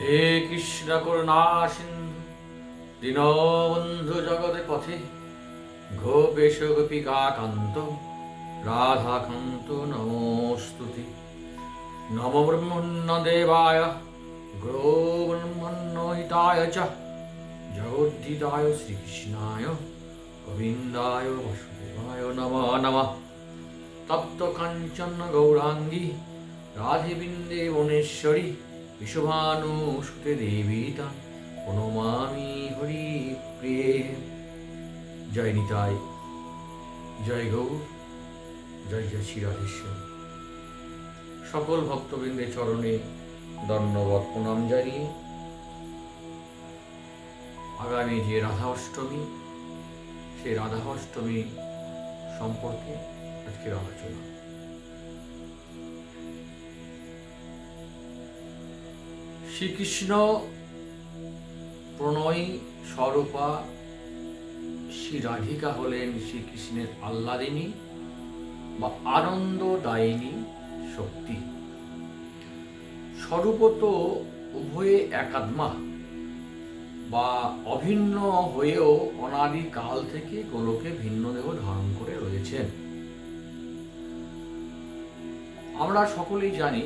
হে কৃষ্ণ করুণা সিন্ধু দীনবন্ধু জগতে পথে গোপেশ গোপিকা কান্ত রাধাকান্ত নমস্তুতি। নম ব্রহ্মণ্য দেবায় গ্রো ব্রহ্মণ্য হিতায় চ, জগদ্ধিতায় শ্রীকৃষ্ণায়, গোবিন্দায় বাসুদেবায় নম নমঃ। তপ্ত কাঞ্চন গৌরাঙ্গী রাধে বৃন্দে বনেশ্বরী বিশ্বভানু সুতে দেবী তা প্রণমামি হরি প্রিয়ে জয় নিতাই, জয় গৌর, জয় জয় শ্রী সকল ভক্তবৃন্দের চরণে দণ্ডবত প্রণাম জানিয়ে আগামী যে রাধা অষ্টমী সেই রাধা অষ্টমী সম্পর্কে আজকের আলোচনা। শ্রীকৃষ্ণ প্রণয়ী স্বরূপা শ্রী রাধিকা হলেন শ্রীকৃষ্ণের আহ্লাদিনী বা আনন্দদায়িনী শক্তি। স্বরূপত উভয়ে একাত্মা বা অভিন্ন হয়েও অনাদি কাল থেকে গোলকে ভিন্ন দেহ ধারণ করে রয়েছেন। আমরা সকলেই জানি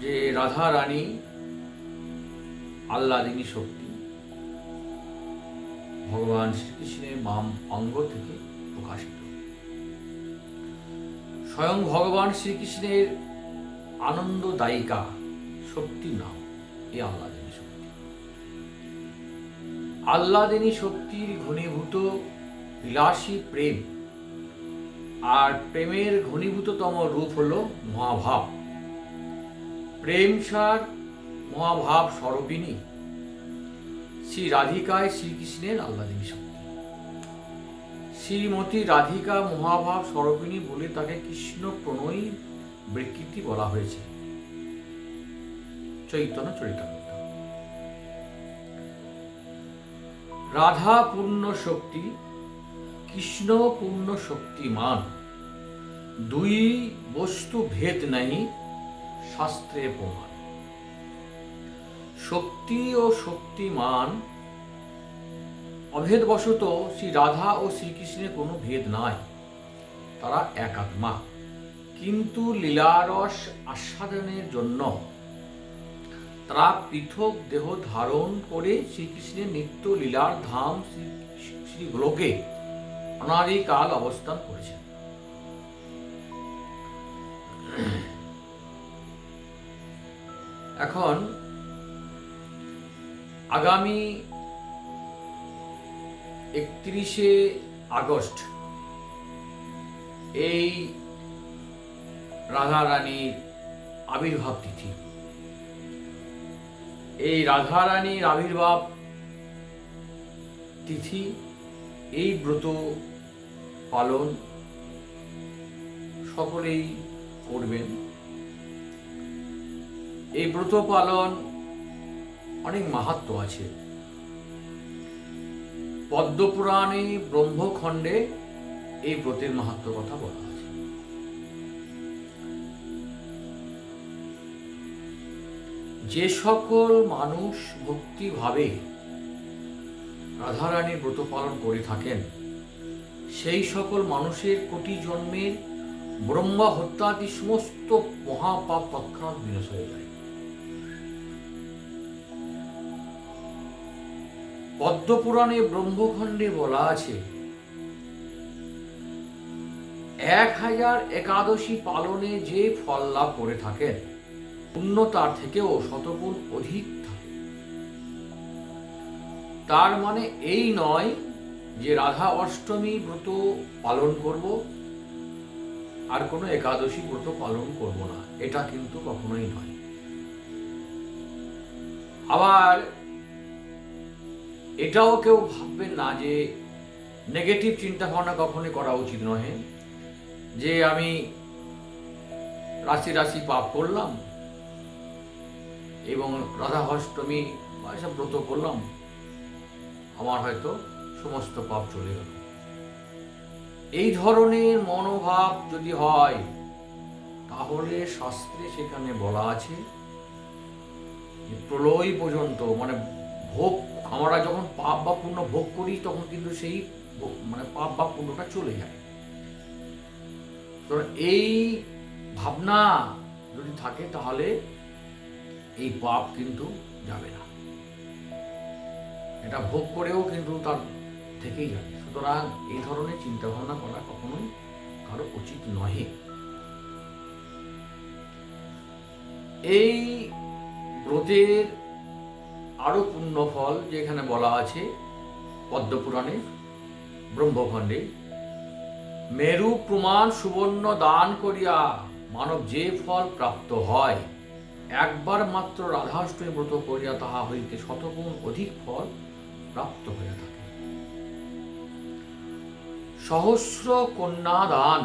যে রাধা রানী আল্লাদিনী শক্তি। ভগবান শ্রীকৃষ্ণের বাম অঙ্গ থেকে প্রকাশিত। স্বয়ং ভগবান শ্রীকৃষ্ণের আনন্দদায়িকা শক্তির নাম এই আল্লাদিনী শক্তি। আল্লাদিনী শক্তির ঘনীভূত বিলাসী প্রেম, আর প্রেমের ঘনীভূততম রূপ হল মহাভাব। প্রেম সার মহাভাব স্বরূপিনী শ্রী রাধিকায় শ্রীকৃষ্ণের আহ্লাদিনী শক্তি শ্রীমতী রাধিকা মহাভাব স্বরূপিনী বলে তাকে কৃষ্ণ প্রণয়ী বিকৃতি বলা হয়েছে। চৈতন্য চরিতামৃত রাধা পূর্ণ শক্তি কৃষ্ণ পূর্ণ শক্তিমান। দুই বস্তু ভেদ নাই শাস্ত্রে প্রমাণ। শক্তি ও শক্তিমান, অভেদবশত শ্রী রাধা ও শ্রীকৃষ্ণের কোনো ভেদ নাই। তারা এক আত্মা কিন্তু লীলারস আস্বাদনের জন্য তারা পৃথক দেহ ধারণ করে শ্রীকৃষ্ণের নিত্য লীলার ধাম শ্রী শ্রী গোলকে অনাদিকাল অবস্থান করেছেন। এখন আগামী একত্রিশে আগস্ট এই রাধা রানীর আবির্ভাব তিথি। এই রাধা রানীর আবির্ভাব তিথি এই ব্রত পালন সকলেই করবেন। এই ব্রত পালন অনেক মাহাত্ম আছে। পদ্মপুরাণে ব্রহ্মখণ্ডে এই ব্রতের মাহাত্ম কথা বলা আছে। যে সকল মানুষ ভক্তিভাবে রাধারানীর ব্রত পালন করে থাকেন, সেই সকল মানুষের কোটি জন্মের ব্রহ্মা হত্যাদি সমস্ত মহাপাপ তৎক্ষণাৎ বিনাশ হয়ে যায়। পদ্মপুরাণে ব্রহ্মখণ্ডে বলা আছে, এক হাজার একাদশী পালনে যে ফল লাভ করে থাকেন পুণ্য তার থেকেও শতগুণ অধিক থাকে। তার মানে এই নয় যে রাধা অষ্টমী ব্রত পালন করব, আর কোনো একাদশী ব্রত পালন করব না, এটা কিন্তু কখনোই নয়। আবার এটাও কেউ ভাববেন না যে নেগেটিভ চিন্তা ভাবনা কখনোই করা উচিত নহে। যে আমি রাশি রাশি পাপ করলাম এবং রাধা অষ্টমী বা এসব ব্রত করলাম, আমার হয়তো সমস্ত পাপ চলে গেল। এই ধরনের মনোভাব যদি হয়, তাহলে শাস্ত্রে সেখানে বলা আছে প্রলয় পর্যন্ত মানে ভোগ আমরা যখন পাপ বা পুণ্য ভোগ করি, তখন কিন্তু সেই মানে পাপ বা পুণ্যটা চলে যায়। তো এই ভাবনা যদি থাকে, তাহলে এই পাপ কিন্তু যাবে না। এটা ভোগ করেও কিন্তু তার থেকেই যাবে। সুতরাং এই ধরনের চিন্তা ভাবনা করা কখনোই কারও উচিত নহে। এই ব্রতের আরও পুণ্য ফল যেখানে বলা আছে, পদ্মপুরাণে, ব্রহ্মখণ্ডে। মেরু প্রমাণ সুবর্ণ দান করিয়া মানব যে ফল প্রাপ্ত হয়, একবার মাত্র রাধাষ্টমী ব্রত করিয়া তাহা হইতে শতগুণ অধিক ফল প্রাপ্ত হইয়া থাকে। সহস্র কন্যা দান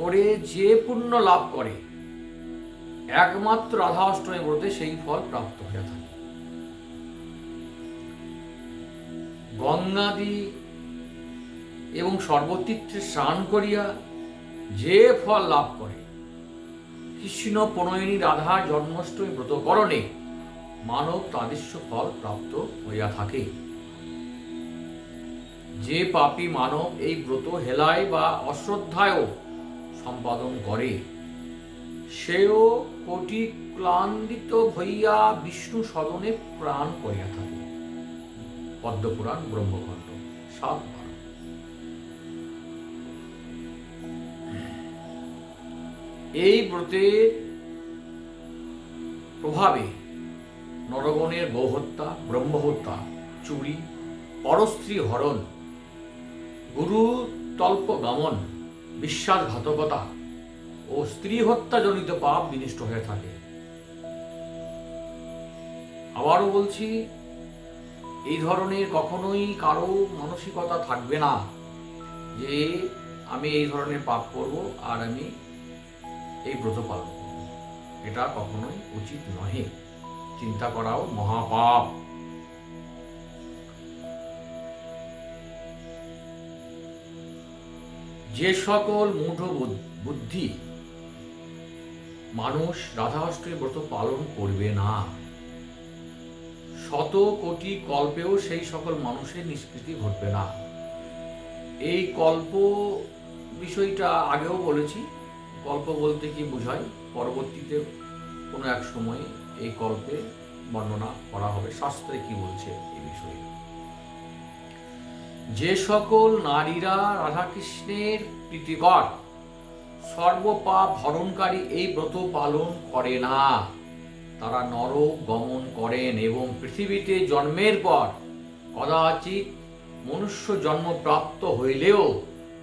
করে যে পুণ্য লাভ করে একমাত্র রাধা অষ্টমী ব্রতে সেই ফল প্রাপ্ত হয়ে থাকে। গঙ্গাদি এবং সর্বতীর্থে স্নান করিয়া যে ফল লাভ করে, কৃষ্ণ প্রণয়িনী রাধা জন্মাষ্টমী ব্রতকরণে মানব তাদৃশ্য ফল প্রাপ্ত হইয়া থাকে। যে পাপী মানব এই ব্রত হেলায় বা অশ্রদ্ধায়ও সম্পাদন করে। সেও কোটি ক্লান্দিত হইয়া বিষ্ণু সদনে প্রাণ করিয়া থাকে। পদ্মপুরাণ, ব্রহ্মখণ্ড, সাত এই ব্রতের প্রভাবে নরগণের গৌহত্যা ব্রহ্মহত্যা, চুরি পরস্ত্রী হরণ, গুরু তল্প গমন বিশ্বাসঘাতকতা ও স্ত্রী হত্যাজনিত পাপ বিনিষ্ট হয়ে থাকে। আবারও বলছি, এই ধরনের কখনোই কারও মানসিকতা থাকবে না যে আমি এই ধরনের পাপ করব আর আমি এই ব্রত পালন এটা কখনোই উচিত নহে। চিন্তা করাও মহাপাপ। যে সকল বুদ- বুদ্ধি মানুষ রাধাষ্টমী ব্রত পালন করবে না। শত কোটি কল্পেও সেই সকল মানুষের নিষ্কৃতি ঘটবে না। এই কল্প বিষয়টা আগেও বলেছি। কল্প বলতে কি বোঝায়? পরবর্তীতে কোনো এক সময়ে এই কল্পে বর্ণনা করা হবে। শাস্ত্রে কি বলছে এই বিষয়ে? যে সকল নারীরা রাধাকৃষ্ণের প্রীতিকর সর্বপাপ হরণকারী এই ব্রত পালন করে না। তারা নরক গমন করেন এবং পৃথিবীতে জন্মের পর কদাচিৎ মনুষ্য জন্ম প্রাপ্ত হইলেও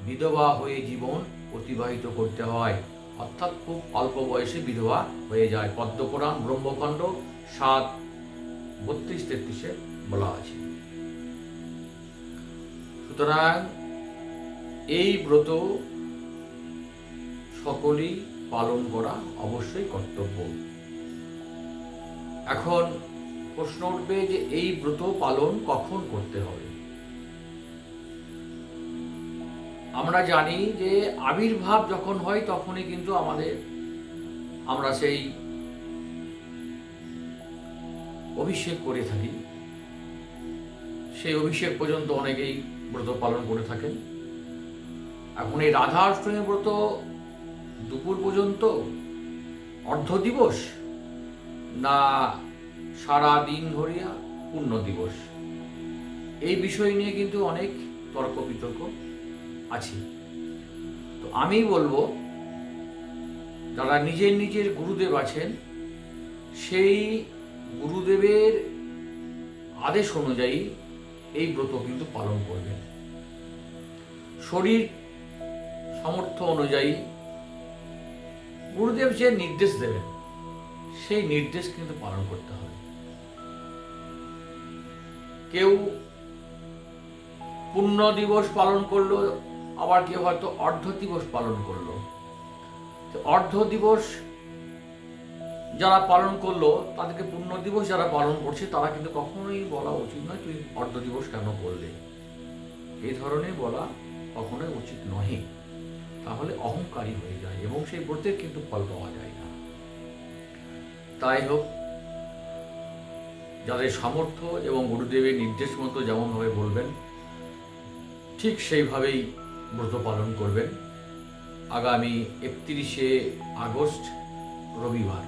বিধবা হয়ে জীবন অতিবাহিত করতে হয়। অর্থাৎ খুব অল্প বয়সে বিধবা হয়ে যায়। পদ্মপুরাণ, ব্রহ্মখণ্ড, সাত, বত্রিশ, তেত্রিশে বলা আছে। সুতরাং এই ব্রত সকলেই পালন করা অবশ্যই কর্তব্য। এখন প্রশ্ন উঠবে যে এই ব্রত পালন কখন করতে হবে? আমরা জানি যে আবির্ভাব যখন হয় তখনই কিন্তু আমাদের, আমরা সেই অভিষেক করে থাকি। সেই অভিষেক পর্যন্ত অনেকেই ব্রত পালন করে থাকেন। এখন এই রাধা অষ্টমী ব্রত দুপুর পর্যন্ত অর্ধ দিবস না সারা দিন ধরিয়া পূর্ণ দিবস? এই বিষয় নিয়ে কিন্তু অনেক তর্ক বিতর্ক আছে। তো আমি বলব, যারা নিজের নিজের গুরুদেব আছেন, সেই গুরুদেবের আদেশ অনুযায়ী এই ব্রত কিন্তু পালন করবেন। শরীর সামর্থ্য অনুযায়ী গুরুদেব যে নির্দেশ দেবেন, সেই নির্দেশ কিন্তু পালন করতে হবে। কেউ পূর্ণ দিবস পালন করল, আবার কেউ হয়তো অর্ধ দিবস পালন করল। অর্ধ দিবস যারা পালন করল, তাদেরকে পূর্ণ দিবস যারা পালন করছে, তারা কিন্তু কখনোই বলা উচিত নয় তুই অর্ধ দিবস কেন করলে? এই ধরনের বলা কখনোই উচিত নহে। তাহলে অহংকারী হয়ে যায় এবং সেই ব্রতের কিন্তু ফল পাওয়া যায় না। তাই হোক, যাদের সামর্থ্য এবং গুরুদেবের নির্দেশ মতো যেমনভাবে বলবেন, ঠিক সেইভাবেই ব্রত পালন করবেন। আগামী একত্রিশে আগস্ট, রবিবার।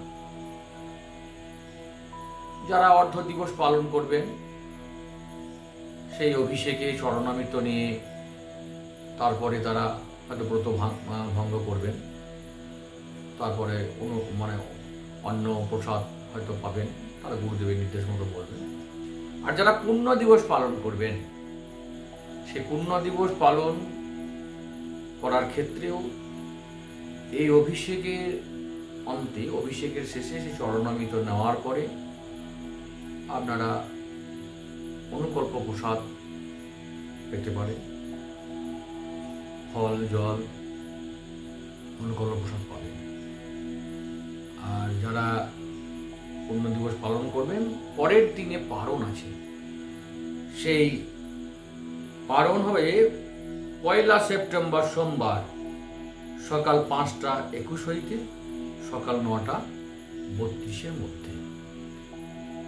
যারা অর্ধ দিবস পালন করবেন, সেই অভিষেকে, চরণামৃত নিয়ে, তারপরে তারা হয়তো ব্রত ভাঙ- ভঙ্গ করবেন। তারপরে কোনো মানে অন্য প্রসাদ হয়তো পাবেন। তারা গুরুদেবের নির্দেশ মতো বলবেন আর যারা পূর্ণ দিবস পালন করবেন, সে পূর্ণ দিবস পালন করার ক্ষেত্রেও এই অভিষেকের অন্তে, অভিষেকের শেষে সে চরণামিত নেওয়ার পরে আপনারা অনুকল্প প্রসাদ পেতে পারে ফল, জল অনুকল্প প্রসাদ পাবেন আর যারা পুণ্য দিবস পালন করবেন, পরের দিনে পারণ আছে। সেই পারণ হবে পয়লা সেপ্টেম্বর সোমবার, সকাল পাঁচটা একুশ হইতে সকাল নটা বত্রিশের মধ্যে।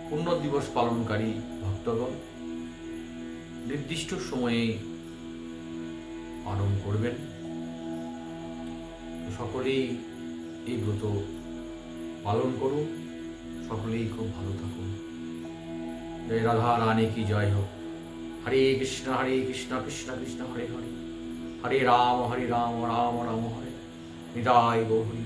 পূর্ণ দিবস পালনকারী ভক্তগণ, নির্দিষ্ট সময়ে পালন করবেন। সকলেই এই ব্রত পালন করুন। সকলেই খুব ভালো থাকুন। জয় রাধা রানী কি জয় হোক। হরে কৃষ্ণ হরে কৃষ্ণ কৃষ্ণ কৃষ্ণ হরে হরে। হরে রাম হরে রাম রাম রাম হরে। নিদায় গো হরি বল, হরি বল।